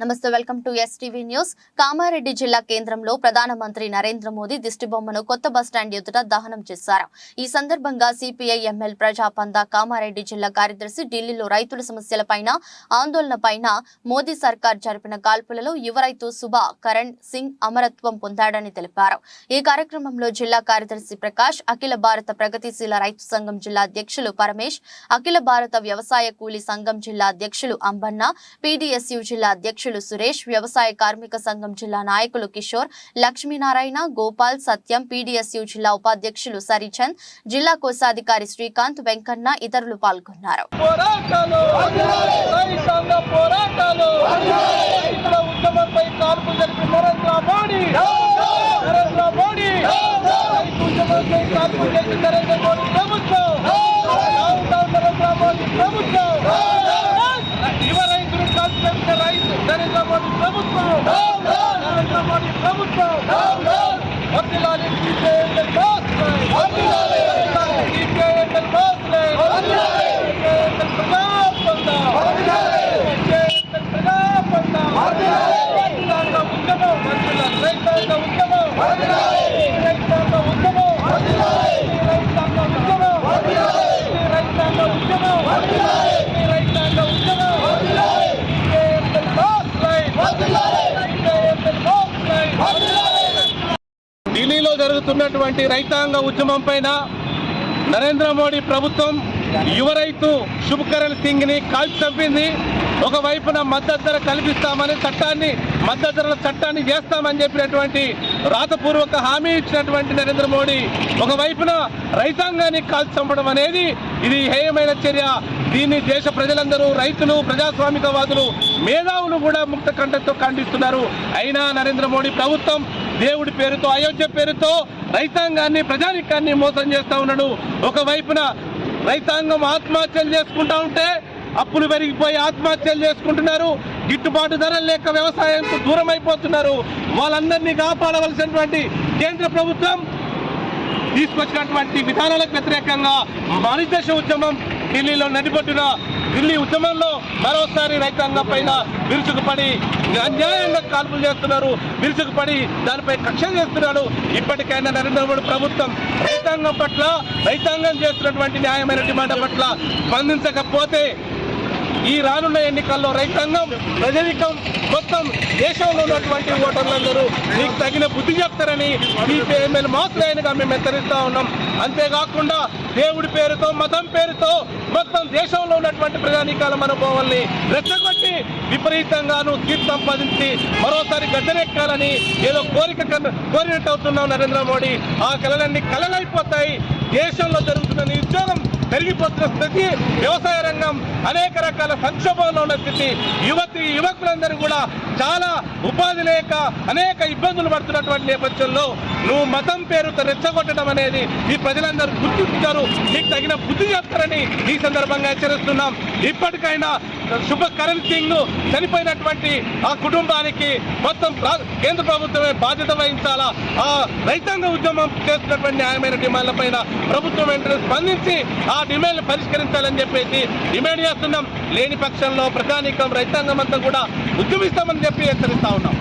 నమస్తే welcome to STV news. Kamareddy జిల్లా కేంద్రంలో ప్రధానమంత్రి నరేంద్ర మోదీ దిష్టిబొమ్మను కొత్త బస్టాండ్ ఎదుట దహనం చేశారు. ఈ సందర్భంగా సిపిఐ ఎంఎల్ ప్రజాపంద కామారెడ్డి జిల్లా కార్యదర్శి ఢిల్లీలో రైతుల సమస్యలపైన ఆందోళనపైన మోదీ సర్కార్ జరిపిన కాల్పులలో యువ రైతు సుభా కరణ్ సింగ్ అమరత్వం పొందాడని తెలిపారు. ఈ కార్యక్రమంలో జిల్లా కార్యదర్శి ప్రకాష్ అఖిల భారత ప్రగతిశీల రైతు సంఘం జిల్లా అధ్యక్షులు పరమేష్ అఖిల భారత వ్యవసాయ కూలీ సంఘం జిల్లా అధ్యక్షులు అంబన్న పీడీఎస్యు జిల్లా అధ్యక్షులు సురేష్ వ్యవసాయ కార్మిక సంఘం జిల్లా నాయకులు కిషోర్ లక్ష్మీనారాయణ గోపాల్ సత్యం పీడీఎస్యు జిల్లా ఉపాధ్యక్షులు సరిచంద్ జిల్లా కోశాధికారి శ్రీకాంత్ వెంకన్న ఇతరులు పాల్గొన్నారు. నరేంద్ర మోడీ నరేంద్ర మోడీ రైతు ఉద్యమంపై కాల్పు చేసి నరేంద్ర మోడీ ప్రభుత్వం డౌన్ డౌన్ నరేంద్ర మోడీ ప్రభుత్వం యువ రైతులు కాల్పు చేసిన రైతు నరేంద్ర మోడీ ప్రభుత్వం! నరేంద్ర మోడీ ప్రభుత్వం! వర్తిల్లాలి సిపిఐఎంఎల్ బాస్ సిపిఐఎంఎల్ బాస్ సిపిఐఎంఎల్ ప్రజాపంద రైతాంగ ఉద్యమం! రైతాంగ ఉద్యమం! రైతాంగ ఉద్యమం! రైతాంగ ఉద్యమం! రైతాంగ ఉద్యమం రైతాంగ ఉద్యమం సిపిఐఎంఎల్ బాస్ సిపిఐఎంఎల్ బాస్ ఢిల్లీలో జరుగుతున్నటువంటి రైతాంగ ఉద్యమం పైన నరేంద్ర మోడీ ప్రభుత్వం యువ రైతు శుభకరణ్ సింగ్ని కాల్చి చంపింది. ఒకవైపున మద్దతు ధర కల్పిస్తామని చట్టాన్ని మద్దతు ధరల చట్టాన్ని చేస్తామని చెప్పినటువంటి రాతపూర్వక హామీ ఇచ్చినటువంటి నరేంద్ర మోడీ ఒకవైపున రైతాంగాన్ని కాల్చి చంపడం అనేది ఇది హేయమైన చర్య. దీన్ని దేశ ప్రజలందరూ రైతులు ప్రజాస్వామికవాదులు మేధావులు కూడా ముక్త కంఠంతో ఖండిస్తున్నారు. అయినా నరేంద్ర మోడీ ప్రభుత్వం దేవుడి పేరుతో అయోధ్య పేరుతో రైతాంగాన్ని ప్రజానికాన్ని మోసం చేస్తూ ఉన్నాడు. ఒకవైపున రైతాంగం ఆత్మహత్యలు చేసుకుంటా ఉంటే అప్పులు పెరిగిపోయి ఆత్మహత్యలు చేసుకుంటున్నారు గిట్టుబాటు ధరలు లేక వ్యవసాయంకు దూరం అయిపోతున్నారు వాళ్ళందరినీ కాపాడవలసినటువంటి కేంద్ర ప్రభుత్వం తీసుకొచ్చినటువంటి విధానాలకు వ్యతిరేకంగా మనిదశ ఉద్యమం ఢిల్లీలో నడిపొట్టిన ఢిల్లీ ఉద్యమంలో మరోసారి రైతాంగం పైన విరుచుకుపడి అన్యాయంగా కాల్పులు చేస్తున్నారు. విరుచుకుపడి దానిపై కక్ష చేస్తున్నారు. ఇప్పటికైనా నరేంద్ర మోడీ ప్రభుత్వం రైతాంగం పట్ల రైతాంగం చేస్తున్నటువంటి న్యాయమైన డిమాండ్ పట్ల స్పందించకపోతే ఈ రానున్న ఎన్నికల్లో రైతాంగం ప్రజలికం మొత్తం దేశంలో ఉన్నటువంటి ఓటర్లందరూ మీకు తగిన బుద్ధి చెప్తారని సిపిఐఎంఎల్ మాత్రమేగా మేము హెచ్చరిస్తూ ఉన్నాం. అంతేకాకుండా దేవుడి పేరుతో మతం పేరుతో మొత్తం దేశంలో ఉన్నటువంటి ప్రజానీకాల మనోభావాల్ని రెచ్చగొట్టి విపరీతంగాను తీర్థం సంపాదించి మరోసారి గద్దెనెక్కాలని ఏదో కోరిక కోరినట్టు అవుతున్నాం నరేంద్ర మోడీ. ఆ కళలన్నీ కళలైపోతాయి దేశంలో జరుగుతున్న నిరుద్యోగం పెరిగిపోతున్న స్థితి వ్యవసాయ రంగం అనేక రకాల సంక్షోభంలో ఉన్న స్థితి. యువతి యువకులందరూ కూడా చాలా ఉపాధి లేక అనేక ఇబ్బందులు పడుతున్నటువంటి నేపథ్యంలో నువ్వు మతం పేరుతో రెచ్చగొట్టడం అనేది ఈ ప్రజలందరూ గుర్తించారు. నీకు తగిన బుద్ధి చెప్తారని ఈ సందర్భంగా హెచ్చరిస్తున్నాం. ఇప్పటికైనా శుభ కరణ్ సింగ్ను చనిపోయినటువంటి ఆ కుటుంబానికి మొత్తం కేంద్ర ప్రభుత్వమే బాధ్యత వహించాలా? ఆ రైతాంగ ఉద్యమం చేస్తున్నటువంటి న్యాయమైన డిమాండ్ల పైన ప్రభుత్వం వెంటనే స్పందించి ఆ డిమాండ్లు పరిష్కరించాలని చెప్పేసి డిమాండ్ చేస్తున్నాం. లేని పక్షంలో ప్రజానీకం రైతాంగం అంతా కూడా ఉద్యమిస్తామని చెప్పి హెచ్చరిస్తా ఉన్నాం.